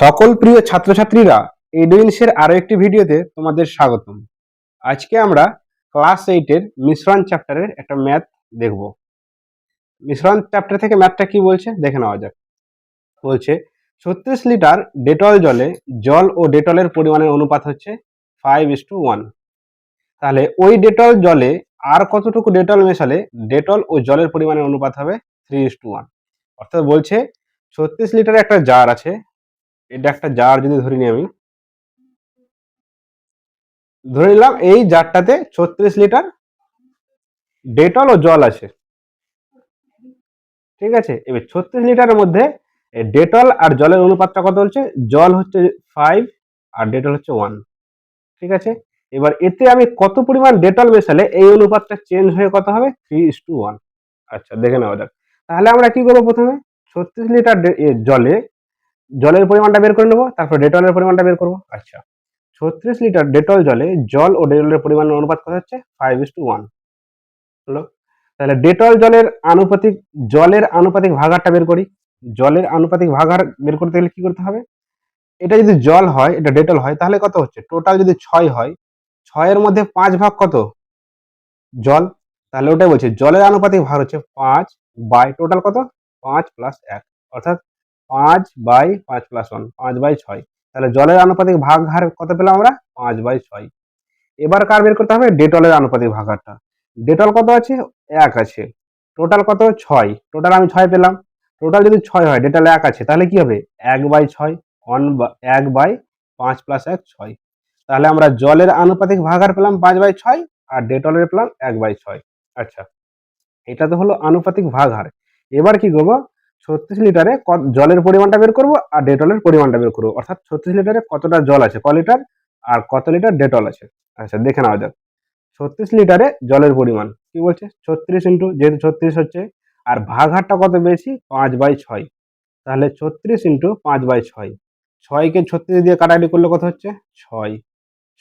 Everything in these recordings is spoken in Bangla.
সকল প্রিয় ছাত্রছাত্রীরা এডুইন্সের আরও একটি ভিডিওতে তোমাদের স্বাগতম। আজকে আমরা ক্লাস এইটের মিশ্রণ চ্যাপ্টারের একটা ম্যাথ দেখব। মিশ্রণ চ্যাপ্টার থেকে ম্যাথটা কি বলছে? দেখে নেওয়া যাক। বলছে, ছত্রিশ লিটার ডেটল জলে জল ও ডেটলের পরিমাণের অনুপাত হচ্ছে ফাইভ ইস টু ওয়ান তাহলে ওই ডেটল জলে আর কতটুকু ডেটল মেশালে ডেটল ও জলের পরিমাণের অনুপাত হবে থ্রি ইস টু ওয়ান অর্থাৎ বলছে, ছত্রিশ লিটারের একটা জার আছে এটা একটা জার যদি ধরে নিই আমি। ধরে নিলাম এই জারটাতে ছত্রিশ লিটার ডেটল ও জল আছে। ঠিক আছে? এবার ছত্রিশ লিটারের মধ্যে ডেটল আর জলের অনুপাতটা কত হচ্ছে? জল হচ্ছে ফাইভ আর ডেটল হচ্ছে ওয়ান ঠিক আছে? এবার এতে আমি কত পরিমাণ ডেটল মেশালে এই অনুপাতটা চেঞ্জ হয়ে কত হবে? থ্রি ইস টু ওয়ান আচ্ছা দেখে নেওয়া যাক। তাহলে আমরা কি করব প্রথমে? ছত্রিশ লিটার জলে জলের পরিমাণটা বের করে নেব, তারপর ডেটলের পরিমাণটা বের করব। আচ্ছা ছত্রিশ লিটার ডেটল জলে জল ও ডেটলের পরিমাণের অনুপাত কত হচ্ছে? ফাইভ ইস টু ওয়ান হলো, তাহলে ডেটল জলের আনুপাতিক জলের আনুপাতিক ভাগারটা বের করি। জলের আনুপাতিক ভাগার বের করতে গেলে কি করতে হবে? এটা যদি জল হয়, এটা ডেটল হয়, তাহলে কত হচ্ছে? টোটাল যদি ছয় হয়, ছয়ের মধ্যে পাঁচ ভাগ কত? জল। তাহলে ওটাই বলছে, জলের আনুপাতিক ভাগ হচ্ছে পাঁচ বাই টোটাল কত? পাঁচ প্লাস এক। অর্থাৎ পাঁচ বাই পাঁচ প্লাস ওয়ান পাঁচ বাই ছয়। তাহলে জলের আনুপাতিক ভাগ হার কত পেলাম আমরা? পাঁচ বাই ছয়। এবার কার বের করতে হবে? ডেটলের আনুপাতিক ভাগ হারটা ডেটল কত আছে? এক আছে। টোটাল কত? ছয়। টোটাল আমি ছয় পেলাম। টোটাল যদি ছয় হয়, ডেটল এক আছে, তাহলে কি হবে? এক বাই ছয় ওয়ান এক বাই পাঁচ প্লাস এক, ছয়। তাহলে আমরা জলের আনুপাতিক ভাগ হার পেলাম পাঁচ বাই ছয় আর ডেটলের পেলাম এক বাই ছয়। আচ্ছা এটা তো হলো আনুপাতিক ভাগ হার এবার কি করব? ছত্রিশ লিটারে জলের পরিমাণটা বের করব আর ডেটলের পরিমাণটা বের করব। অর্থাৎ ছত্রিশ লিটারে কতটা জল আছে? ক লিটার? আর কত লিটার ডেটল আছে? আচ্ছা দেখে নেওয়া যাক। ছত্রিশ লিটারে জলের পরিমাণ, কি বলছে? ছত্রিশ ইন্টু, যেহেতু ছত্রিশ হচ্ছে, আর ভাগ হারটা কত পেয়েছি? পাঁচ বাই ছয়। তাহলে ছত্রিশ ইন্টু পাঁচ বাই ছয়। ছয়কে ছত্রিশ দিয়ে কাটাকাটি করলে কত হচ্ছে? ছয়।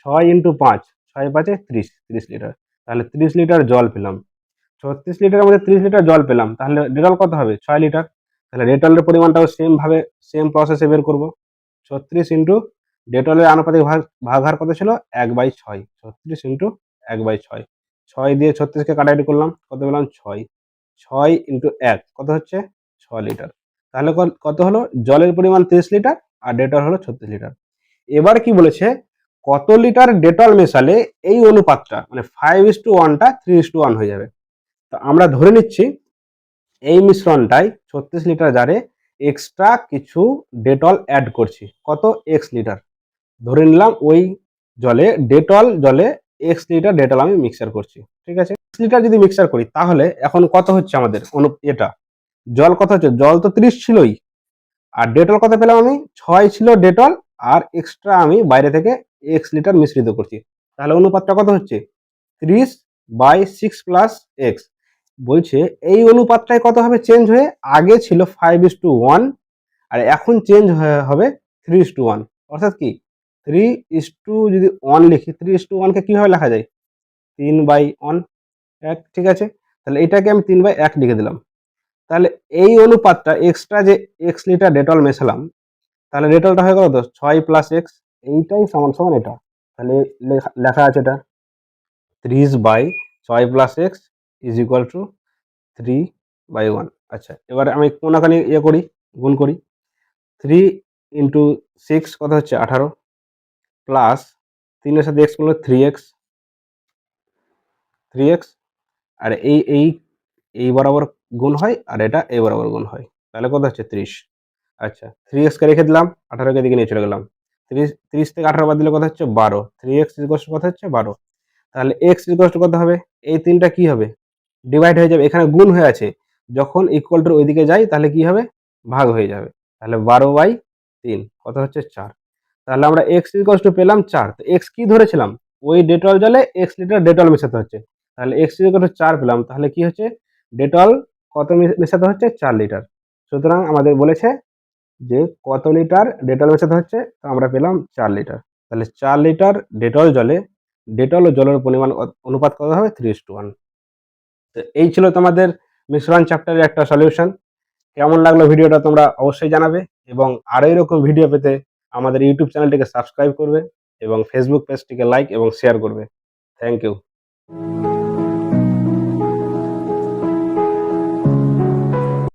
ছয় ইন্টু পাঁচ, ছয় পাঁচে ত্রিশ ত্রিশ লিটার। তাহলে ত্রিশ লিটার জল পেলাম। ছত্রিশ লিটারের মধ্যে ত্রিশ লিটার জল পেলাম। তাহলে ডেটল কত হবে? ছয় লিটার। তাহলে ডেটলের পরিমাণটাও সেম ভাবে সেম প্রসেসে বের করব। ছত্রিশ ইন্টু ডেটলের আনুপাতিক ভাগ ভাগ কত ছিল? এক বাই ছয়। ছত্রিশ ইন্টু এক বাই ছয়। ছয় দিয়ে ছত্রিশকে কাটাকাটি করলাম, কত পেলাম? ছয়। ছয় ইন্টু এক, কত হচ্ছে? ছ লিটার। তাহলে কত হলো? জলের পরিমাণ তিরিশ লিটার আর ডেটল হলো ছত্রিশ লিটার। এবার কি বলেছে? কত লিটার ডেটল মেশালে এই অনুপাতটা মানে ফাইভ ইস টু ওয়ানটা থ্রি ইস টু ওয়ান হয়ে যাবে। তো আমরা ধরে নিচ্ছি এই মিশ্রণটায় ছত্রিশ লিটার জারে এক্সট্রা কিছু ডেটল অ্যাড করছি। কত এক্স লিটার ধরে নিলাম ওই জলে ডেটল জলে এক্স লিটার ডেটল আমি মিক্সার করছি, ঠিক আছে? এক্স লিটার যদি মিক্সার করি, তাহলে এখন কত হচ্ছে আমাদের? অনু এটা। জল কত হচ্ছে? জল তো ত্রিশ ছিলই। আর ডেটল কত পেলাম আমি? ছয় ছিল ডেটল আর এক্সট্রা আমি বাইরে থেকে এক্স লিটার মিশ্রিত করছি। তাহলে অনুপাতটা কত হচ্ছে? ত্রিশ বাই সিক্স প্লাস এক্স বলছে, এই অনুপাতটাই কত হবে? চেঞ্জ হয়ে আগে ছিল ফাইভ ইস টু ওয়ান আর এখন চেঞ্জ হয়ে হবে থ্রি ইস টু ওয়ান অর্থাৎ কি? থ্রি ইস টু যদি ওয়ান লিখি থ্রি ইস টু ওয়ানকে কীভাবে লেখা যায়? তিন বাই ওয়ান এক, ঠিক আছে? তাহলে এটাকে আমি তিন বাই এক লিখে দিলাম। তাহলে এই অনুপাতটা এক্সট্রা যে এক্স লিটার ডেটল মেশালাম, তাহলে ডেটলটা হয়ে গেল তো ছয় প্লাস এক্স এইটাই সমান সমান এটা। তাহলে লেখা- আছে এটা। ত্রিশ বাই ছয় plus x is equal to three by one আচ্ছা এবার আমি কোনাখানি ইয়ে করি? গুণ করি। থ্রি ইন্টু সিক্স কত হচ্ছে? আঠারো। প্লাস তিনের সাথে এক্স করলে থ্রি এক্স থ্রি এক্স আর এই এই এই বরাবর গুণ হয়, আর এটা এই বরাবর গুণ হয়। তাহলে কত হচ্ছে? ত্রিশ। আচ্ছা থ্রি এক্সকে রেখে দিলাম, আঠারোকে দিকে নিয়ে চলে গেলাম। ত্রিশ ত্রিশ থেকে আঠারো বাদ দিলে কত হচ্ছে? বারো। থ্রি এক্স ইকোস কত হচ্ছে? বারো। তাহলে এক্স ইকোস কত হবে? এই তিনটা কি হবে? ডিভাইড হয়ে যাবে, এখানে গুণ হয়ে আছে। যখন ইকুয়াল টু ওইদিকে যাই, তাহলে কি হবে? ভাগ হয়ে যাবে। তাহলে বারো বাই তিন, কত হচ্ছে? চার। তাহলে আমরা এক্স ইকোস টু পেলাম চার। তো এক্স কি ধরেছিলাম? ওই ডেটল জলে এক্স লিটার ডেটল মেশাতে হচ্ছে। তাহলে এক্স ইকোস টু চার পেলাম, তাহলে কি হচ্ছে? ডেটল কত মেশাতে হচ্ছে? চার লিটার সুতরাং আমাদের বলেছে যে কত লিটার ডেটল মেশাতে হচ্ছে? তো আমরা পেলাম চার লিটার তাহলে চার লিটার ডেটল জলে ডেটল ও জলের পরিমাণ অনুপাত কত হবে? থ্রি টু ওয়ান তো এই ছিল তোমাদের মিশ্রণ চ্যাপ্টারের একটা সলিউশন কেমন লাগল ভিডিওটা তোমরা অবশ্যই জানাবে এবং আরও এরকম ভিডিও পেতে আমাদের ইউটিউব চ্যানেলটিকে সাবস্ক্রাইব করবে এবং ফেসবুক পেজটিকে লাইক এবং শেয়ার করবে। Thank you